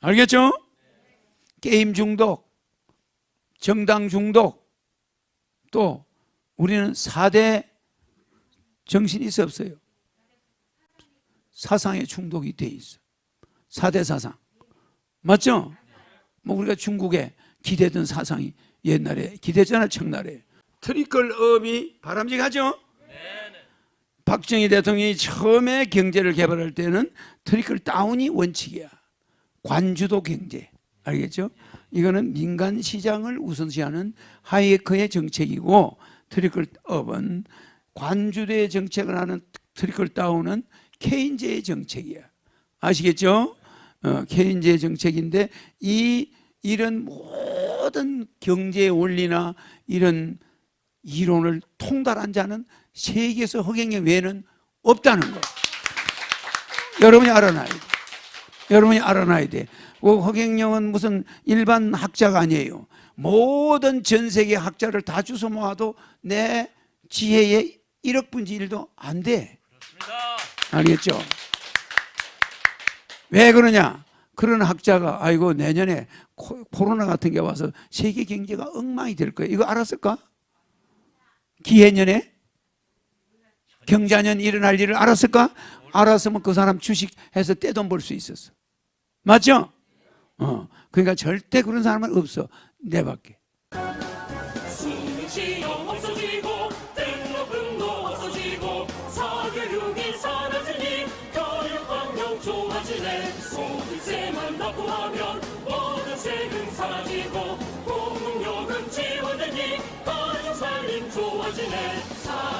알겠죠? 게임 중독, 정당 중독, 또 우리는 4대 정신이 있어 없어요? 사상에 중독이 돼 있어. 4대 사상. 맞죠? 뭐 우리가 중국에 기대던 사상이 옛날에 기대잖아, 청날에. 트리클 업이 바람직하죠? 박정희 대통령이 처음에 경제를 개발할 때는 트리클 다운이 원칙이야. 관주도 경제. 알겠죠? 이거는 민간 시장을 우선시하는 하이에커의 정책이고 트리클 업은 관주도의 정책을 하는 트리클 다운은 케인즈의 정책이야. 아시겠죠? 어, 케인즈의 정책인데 이 이런 모든 경제 원리나 이런 이론을 통달한 자는 세계에서 허경영 외에는 없다는 거. 여러분이 알아놔야 돼. 여러분이 알아놔야 돼. 그 허경영은 무슨 일반 학자가 아니에요. 모든 전 세계 학자를 다 주워 모아도 내 지혜의 1억 분지 1도 안 돼. 알겠죠? 왜 그러냐? 그런 학자가 아이고 내년에 코, 코로나 같은 게 와서 세계 경제가 엉망이 될 거예요. 이거 알았을까? 기해년에 경자년 일어날 일을 알았을까? 알았으면 그 사람 주식해서 떼돈 벌 수 있었어. 맞죠? 어. 그러니까 절대 그런 사람은 없어. 내 밖에. 좋아지네